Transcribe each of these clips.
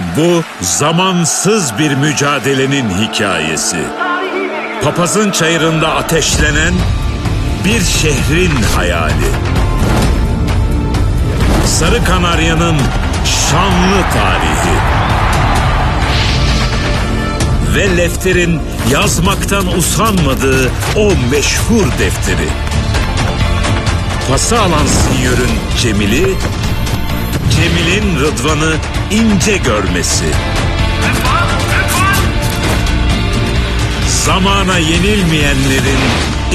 Bu zamansız bir mücadelenin hikayesi. Papazın çayırında ateşlenen bir şehrin hayali. Sarı Kanarya'nın şanlı tarihi. Ve Lefter'in yazmaktan usanmadığı o meşhur defteri. Pası alan Sinyör'ün Cemil'i, Cemil'in Rıdvan'ı ince görmesi. Zamana yenilmeyenlerin,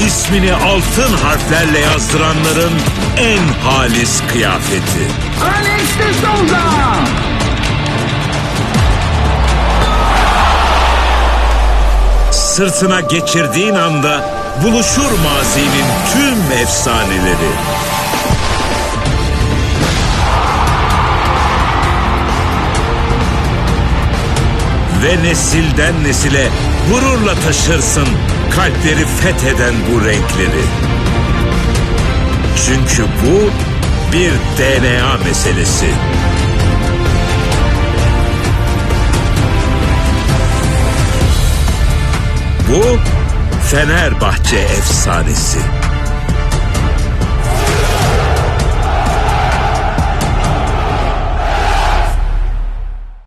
ismini altın harflerle yazdıranların en halis kıyafeti. Alex de Souza! Sırtına geçirdiğin anda buluşur mazinin tüm efsaneleri. Ve nesilden nesile gururla taşırsın kalpleri fetheden bu renkleri. Çünkü bu bir DNA meselesi. Bu Fenerbahçe efsanesi.